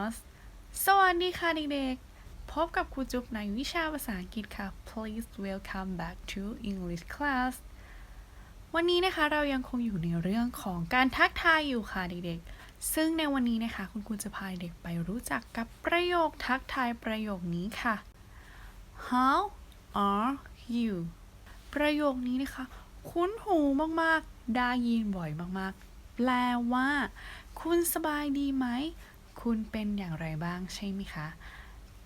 us สวัสดีค่ะเด็กๆ พบกับครูจุ๊บในวิชาภาษาอังกฤษค่ะ Please welcome back to English class วันนี้นะคะเรายังคงอยู่ในเรื่องของการทักทายอยู่ค่ะเด็กๆ ซึ่งในวันนี้นะคะคุณครูจะพาเด็กไปรู้จักกับประโยคทักทายประโยคนี้ค่ะ How are you ประโยคนี้นะคะ คุ้นหูมากๆ ได้ยินบ่อยมากๆ แปลว่า คุณสบายดีไหม คุณเป็นอย่างไรบ้างใช่ไหมคะ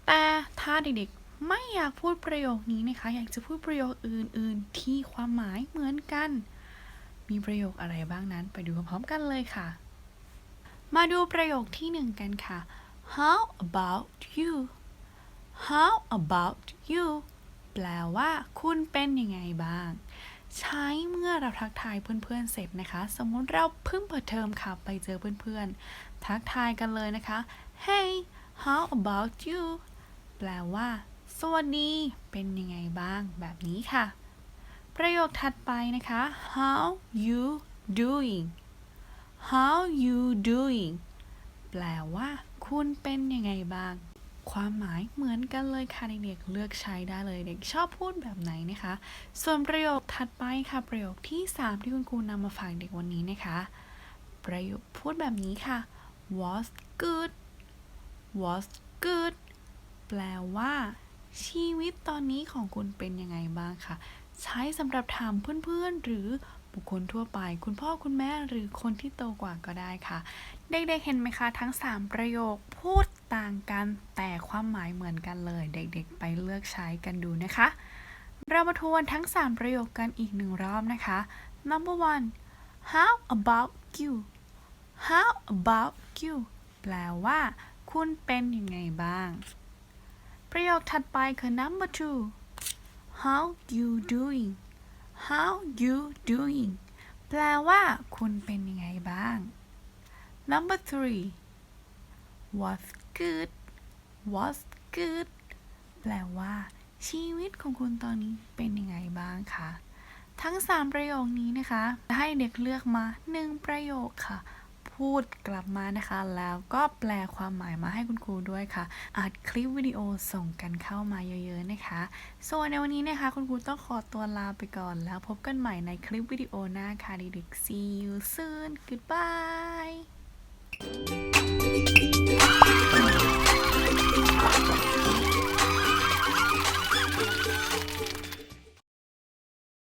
แต่ถ้าเด็กๆไม่อยากพูดประโยคนี้นะคะ อยากจะพูดประโยคอื่นๆ ที่ความหมายเหมือนกัน มีประโยคอะไรบ้างนั้นไปดูพร้อมๆกันเลยค่ะ มาดูประโยคที่หนึ่งกันค่ะ How about you How about you แปลว่าคุณเป็นยังไงบ้าง ใช้เมื่อเราทักทายเพื่อนๆเสร็จนะคะ สมมุติเราเพิ่งเปิดเทอมค่ะ ไปเจอเพื่อนๆ ทักทายกันเลยนะคะ Hey how about you แปลว่า สวัสดี เป็นยังไงบ้าง แบบนี้ค่ะ ประโยคถัดไปนะคะ How you doing How you doing แปลว่า คุณเป็นยังไงบ้าง ความหมายเหมือนกันเลยค่ะเด็กๆเลือกใช้ได้เลยเด็กชอบพูดแบบไหนนะคะ ส่วนประโยคถัดไปค่ะประโยคที่ 3 ที่คุณครูนำมาฝากเด็กวันนี้นะคะ ประโยคพูดแบบนี้ค่ะ was good was good แปลว่า ชีวิตตอนนี้ของคุณเป็นยังไงบ้างค่ะใช้สำหรับถามเพื่อนๆ หรือบุคคลทั่วไป คุณพ่อคุณแม่หรือคนที่โตกว่าก็ได้ค่ะ เด็กๆเห็นไหมคะ ทั้ง 3 ประโยคพูด ต่างกันแต่ความหมายเหมือนกันเลย เด็กๆ ไปเลือกใช้กันดูนะคะ เรามาทวนทั้ง 3 ประโยคกันอีกหนึ่งรอบนะคะ number one how about you how about you แปลว่า คุณเป็นยังไงบ้าง ประโยคถัดไปคือ number two how you doing how you doing แปลว่า คุณเป็นยังไงบ้าง number three what's good what's good แปลว่า ชีวิตของคุณตอนนี้เป็นยังไงบ้างคะ ทั้ง 3 ประโยคนี้นะคะ ให้เด็กเลือกมา 1 ประโยคค่ะ พูดกลับมานะคะ แล้วก็แปลความหมายมาให้คุณครูด้วยค่ะ อัดคลิปวิดีโอส่งกันเข้ามาเยอะๆนะคะ ส่วนในวันนี้นะคะ คุณครูต้องขอตัวลาไปก่อน แล้วพบกันใหม่ในคลิปวิดีโอหน้าค่ะเด็กๆ see you soon goodbye